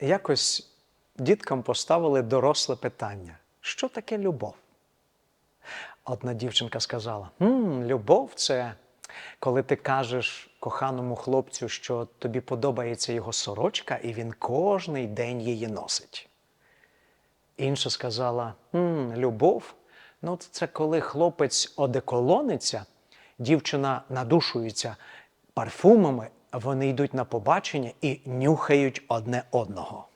якось діткам поставили доросле питання: що таке любов? Одна дівчинка сказала: «М, любов це коли ти кажеш коханому хлопцю, що тобі подобається його сорочка, і він кожний день її носить. Інша сказала: «М, любов ну, це коли хлопець одеколониться, дівчина надушується парфумами, вони йдуть на побачення і нюхають одне одного.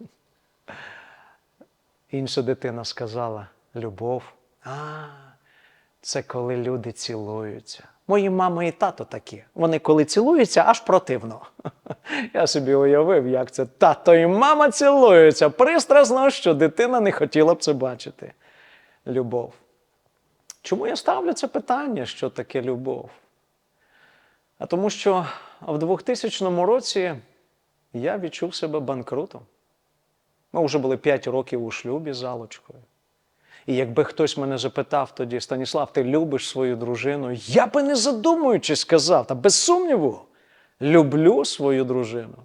Інша дитина сказала: Любов, а це коли люди цілуються. Мої мама і тато такі. Вони коли цілуються, аж противно. Я собі уявив, як це тато і мама цілуються. Пристрасно, що дитина не хотіла б це бачити. Любов. Чому я ставлю це питання, що таке любов? А тому що в 2000 році я відчув себе банкрутом. Ми вже були 5 років у шлюбі з Алочкою. І якби хтось мене запитав тоді, Станіслав, ти любиш свою дружину, я би не задумуючись сказав, та без сумніву, люблю свою дружину.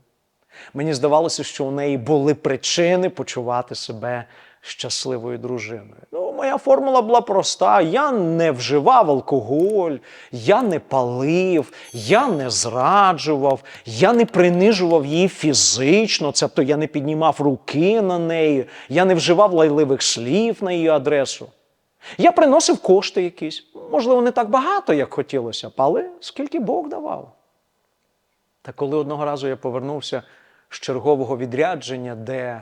Мені здавалося, що у неї були причини почувати себе щасливою дружиною. Ну, моя формула була проста: я не вживав алкоголь, я не палив, я не зраджував, я не принижував її фізично, тобто я не піднімав руки на неї, я не вживав лайливих слів на її адресу. Я приносив кошти якісь, можливо, не так багато, як хотілося але скільки Бог давав. Та коли одного разу я повернувся з чергового відрядження, де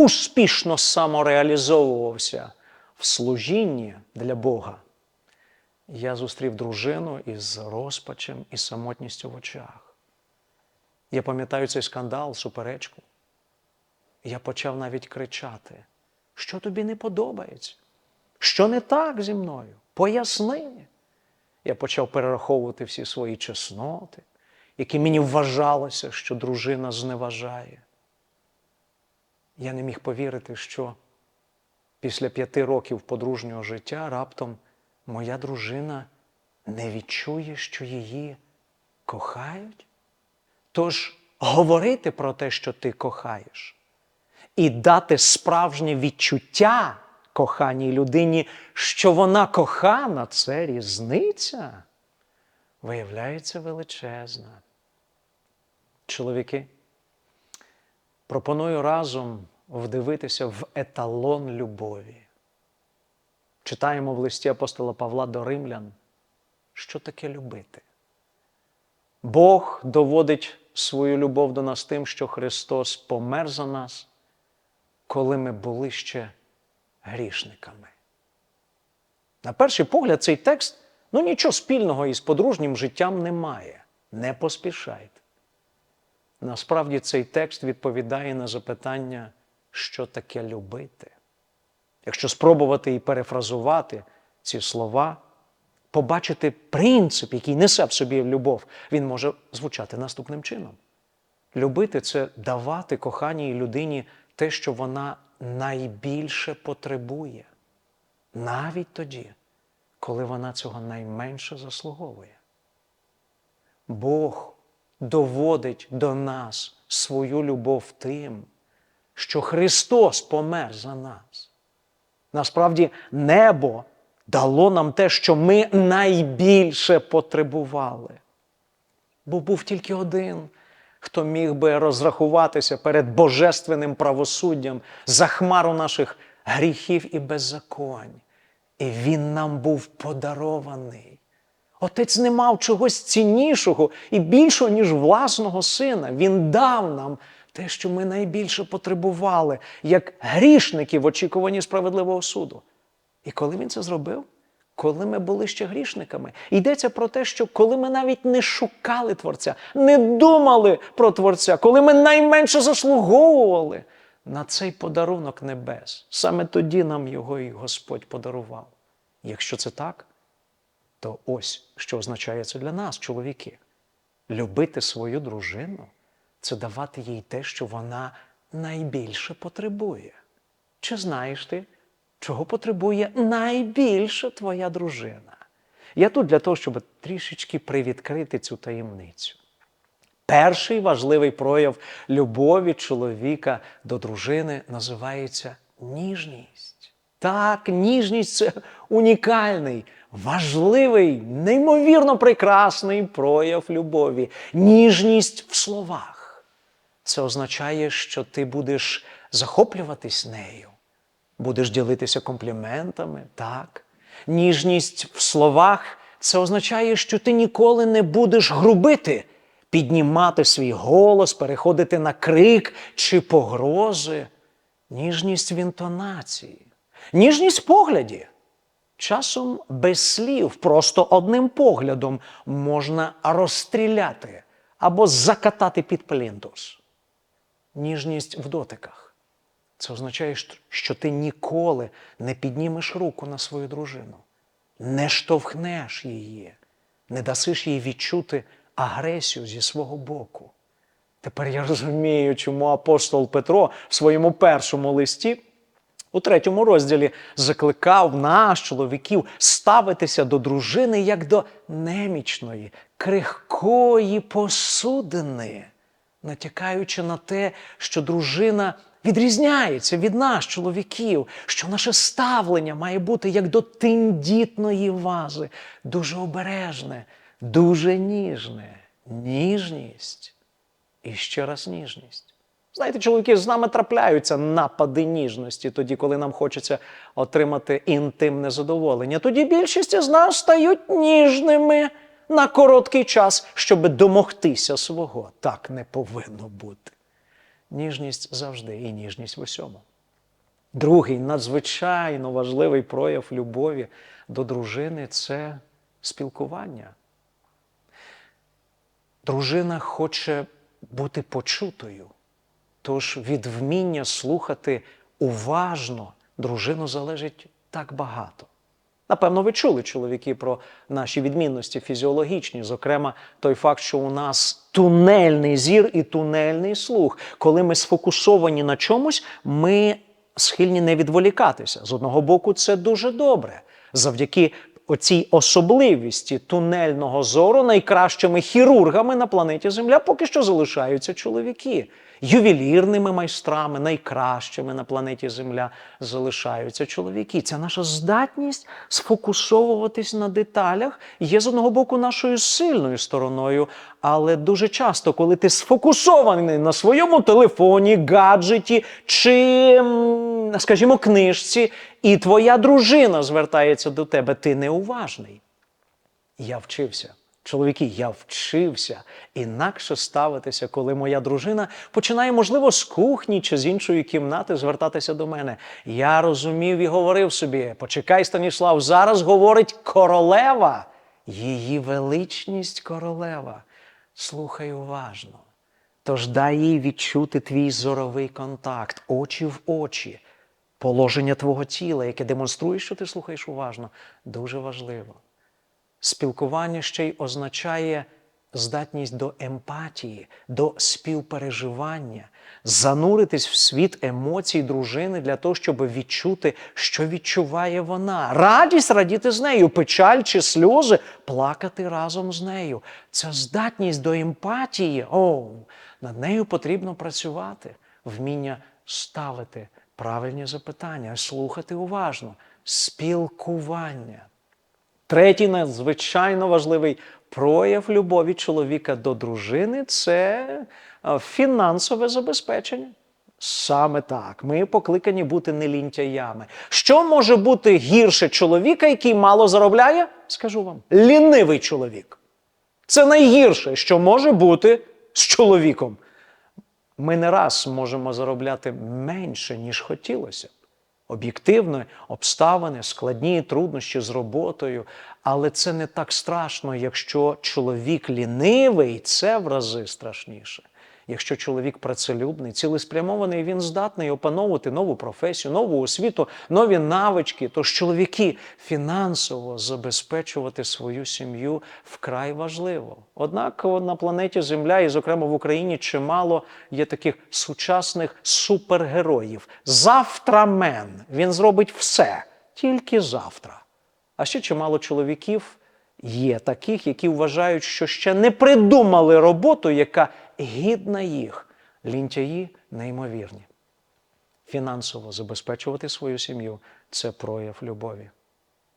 успішно самореалізовувався в служінні для Бога, я зустрів дружину із розпачем і самотністю в очах. Я пам'ятаю цей скандал, суперечку. Я почав навіть кричати: що тобі не подобається? Що не так зі мною? Поясни. Я почав перераховувати всі свої чесноти, які мені вважалося, що дружина зневажає. Я не міг повірити, що після п'яти років подружнього життя раптом моя дружина не відчує, що її кохають. Тож говорити про те, що ти кохаєш, і дати справжнє відчуття коханій людині, що вона кохана, це різниця, виявляється величезна. Чоловіки, пропоную разом вдивитися в еталон любові. Читаємо в листі апостола Павла до римлян, що таке любити. Бог доводить свою любов до нас тим, що Христос помер за нас, коли ми були ще грішниками. На перший погляд, цей текст ну, нічого спільного із подружнім життям не має. Не поспішайте. Насправді цей текст відповідає на запитання, що таке любити. Якщо спробувати і перефразувати ці слова, побачити принцип, який несе в собі любов, він може звучати наступним чином. Любити це давати коханій людині те, що вона найбільше потребує, навіть тоді, коли вона цього найменше заслуговує. Бог доводить до нас свою любов тим, що Христос помер за нас. Насправді, небо дало нам те, що ми найбільше потребували. Бо був тільки один, хто міг би розрахуватися перед божественним правосуддям за хмару наших гріхів і беззаконь. І він нам був подарований. Отець не мав чогось ціннішого і більшого, ніж власного сина. Він дав нам те, що ми найбільше потребували, як грішники в очікуванні справедливого суду. І коли він це зробив? Коли ми були ще грішниками, йдеться про те, що коли ми навіть не шукали Творця, не думали про Творця, коли ми найменше заслуговували на цей подарунок небес, саме тоді нам його і Господь подарував. Якщо це так, то ось що означає це для нас, чоловіки. Любити свою дружину це давати їй те, що вона найбільше потребує. Чи знаєш ти, чого потребує найбільше твоя дружина? Я тут для того, щоб трішечки привідкрити цю таємницю. Перший важливий прояв любові чоловіка до дружини називається ніжність. Так, ніжність це унікальний, важливий, неймовірно прекрасний прояв любові. Ніжність в словах. Це означає, що ти будеш захоплюватись нею, будеш ділитися компліментами, так. Ніжність в словах це означає, що ти ніколи не будеш грубити, піднімати свій голос, переходити на крик чи погрози. Ніжність в інтонації, ніжність погляді. Часом без слів, просто одним поглядом можна розстріляти або закатати під плінтус. Ніжність в дотиках. Це означає, що ти ніколи не піднімеш руку на свою дружину, не штовхнеш її, не дасиш їй відчути агресію зі свого боку. Тепер я розумію, чому апостол Петро в своєму першому листі у третьому розділі закликав нас, чоловіків, ставитися до дружини як до немічної, крихкої посудини, натякаючи на те, що дружина відрізняється від нас, чоловіків, що наше ставлення має бути як до тендітної вази, дуже обережне, дуже ніжне. Ніжність і ще раз ніжність. Знаєте, чоловіки з нами трапляються напади ніжності, тоді, коли нам хочеться отримати інтимне задоволення. Тоді більшість з нас стають ніжними на короткий час, щоб домогтися свого. Так не повинно бути. Ніжність завжди і ніжність в усьому. Другий надзвичайно важливий прояв любові до дружини це спілкування. Дружина хоче бути почутою. Тож від вміння слухати уважно дружину залежить так багато. Напевно, ви чули чоловіки про наші відмінності фізіологічні, зокрема, той факт, що у нас тунельний зір і тунельний слух. Коли ми сфокусовані на чомусь, ми схильні не відволікатися. З одного боку, це дуже добре. Завдяки оцій особливості тунельного зору найкращими хірургами на планеті Земля поки що залишаються чоловіки. Ювелірними майстрами, найкращими на планеті Земля залишаються чоловіки. Це наша здатність сфокусовуватись на деталях є з одного боку нашою сильною стороною. Але дуже часто, коли ти сфокусований на своєму телефоні, гаджеті чи, скажімо, книжці, і твоя дружина звертається до тебе, ти неуважний. Я вчився. Чоловіки, я вчився інакше ставитися, коли моя дружина починає, можливо, з кухні чи з іншої кімнати звертатися до мене. Я розумів і говорив собі: почекай, Станіслав, зараз говорить королева, її величність королева. Слухай уважно. Тож дай їй відчути твій зоровий контакт, очі в очі, положення твого тіла, яке демонструє, що ти слухаєш уважно, дуже важливо. Спілкування ще й означає здатність до емпатії, до співпереживання, зануритись в світ емоцій дружини для того, щоб відчути, що відчуває вона. Радість радіти з нею, печаль чи сльози плакати разом з нею. Це здатність до емпатії. О, над нею потрібно працювати, вміння ставити правильні запитання, слухати уважно, спілкування. Третій надзвичайно важливий прояв любові чоловіка до дружини це е, фінансове забезпечення. Саме так, ми покликані бути не лінтяями. Що може бути гірше чоловіка, який мало заробляє? Скажу вам, лінивий чоловік. Це найгірше, що може бути з чоловіком. Ми не раз можемо заробляти менше, ніж хотілося об'єктивно обставини, складні труднощі з роботою. Але це не так страшно, якщо чоловік лінивий, це в рази страшніше. Якщо чоловік працелюбний, цілеспрямований, він здатний опановувати нову професію, нову освіту, нові навички. Тож чоловіки фінансово забезпечувати свою сім'ю вкрай важливо. Однак на планеті Земля, і, зокрема в Україні, чимало є таких сучасних супергероїв. Завтрамен він зробить все тільки завтра. А ще чимало чоловіків, є таких, які вважають, що ще не придумали роботу, яка гідна їх. Лінтяї неймовірні. Фінансово забезпечувати свою сім'ю це прояв любові.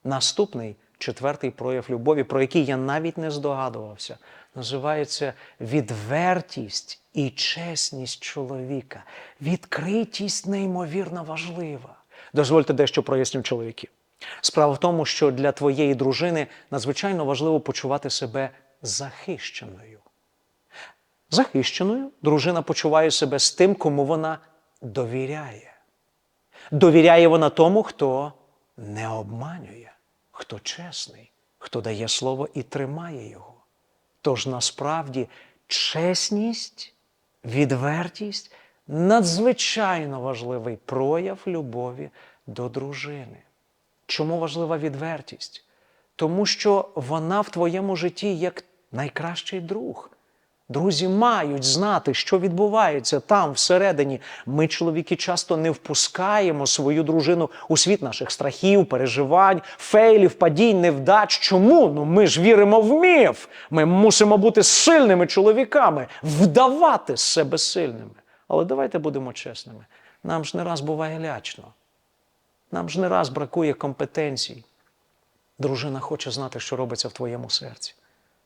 Наступний четвертий прояв любові, про який я навіть не здогадувався, називається відвертість і чесність чоловіка. Відкритість неймовірно важлива. Дозвольте дещо проясню чоловіки. Справа в тому, що для твоєї дружини надзвичайно важливо почувати себе захищеною. Захищеною дружина почуває себе з тим, кому вона довіряє. Довіряє вона тому, хто не обманює, хто чесний, хто дає слово і тримає його. Тож насправді чесність, відвертість надзвичайно важливий прояв любові до дружини. Чому важлива відвертість? Тому що вона в твоєму житті як найкращий друг. Друзі мають знати, що відбувається там всередині. Ми, чоловіки, часто не впускаємо свою дружину у світ наших страхів, переживань, фейлів, падінь, невдач. Чому? Ну ми ж віримо в міф. Ми мусимо бути сильними чоловіками, вдавати себе сильними. Але давайте будемо чесними. Нам ж не раз буває лячно. Нам ж не раз бракує компетенцій. Дружина хоче знати, що робиться в твоєму серці.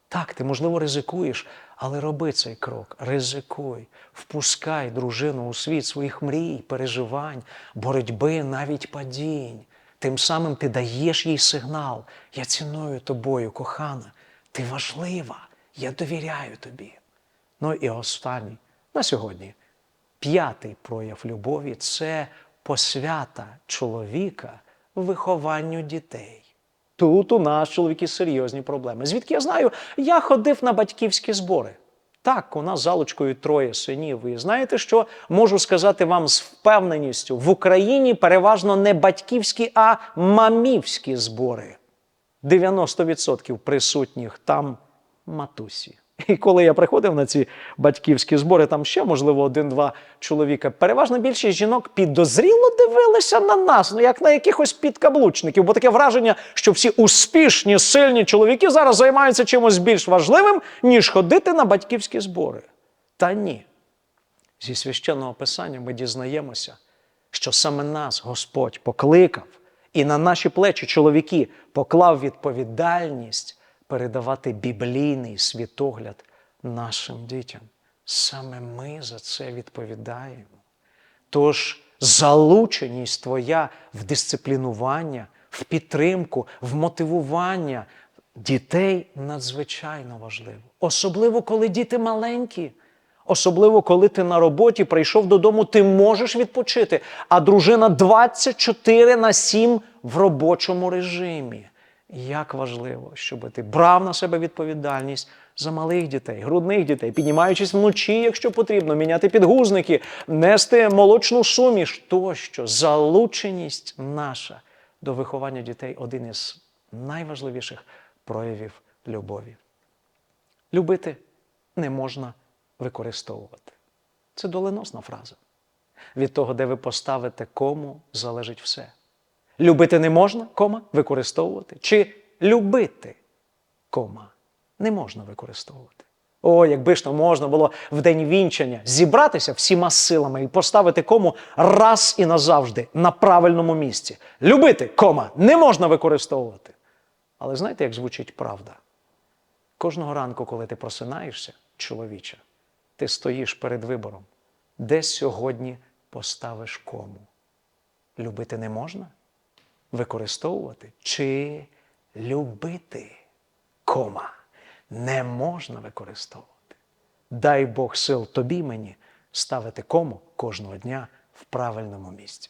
Так, ти, можливо, ризикуєш, але роби цей крок. Ризикуй, впускай дружину у світ своїх мрій, переживань, боротьби, навіть падінь. Тим самим ти даєш їй сигнал. Я ціную тобою, кохана. Ти важлива, я довіряю тобі. Ну і останній на сьогодні. П'ятий прояв любові це посвята чоловіка вихованню дітей. Тут у нас чоловіки серйозні проблеми. Звідки я знаю, я ходив на батьківські збори. Так, у нас залучкою троє синів. І знаєте, що можу сказати вам з впевненістю: в Україні переважно не батьківські, а мамівські збори. 90% присутніх там матусі. І коли я приходив на ці батьківські збори, там ще, можливо, один-два чоловіка. Переважна більшість жінок підозріло дивилися на нас, ну як на якихось підкаблучників, бо таке враження, що всі успішні, сильні чоловіки зараз займаються чимось більш важливим, ніж ходити на батьківські збори. Та ні. Зі священного писання ми дізнаємося, що саме нас Господь покликав, і на наші плечі чоловіки поклав відповідальність передавати біблійний світогляд нашим дітям. Саме ми за це відповідаємо. Тож залученість твоя в дисциплінування, в підтримку, в мотивування дітей надзвичайно важливо. Особливо, коли діти маленькі. Особливо, коли ти на роботі прийшов додому, ти можеш відпочити, а дружина 24 на 7 в робочому режимі. Як важливо, щоб ти брав на себе відповідальність за малих дітей, грудних дітей, піднімаючись вночі, якщо потрібно, міняти підгузники, нести молочну суміш, тощо залученість наша до виховання дітей один із найважливіших проявів любові. Любити не можна використовувати. Це доленосна фраза. Від того, де ви поставите кому, залежить все. Любити не можна, кома, використовувати. Чи любити, кома, не можна використовувати. О, якби ж то можна було в день вінчання зібратися всіма силами і поставити кому раз і назавжди на правильному місці. Любити, кома, не можна використовувати. Але знаєте, як звучить правда? Кожного ранку, коли ти просинаєшся, чоловіче, ти стоїш перед вибором, де сьогодні поставиш кому. Любити не можна? Використовувати чи любити кома не можна використовувати. Дай Бог сил тобі мені ставити кому кожного дня в правильному місці.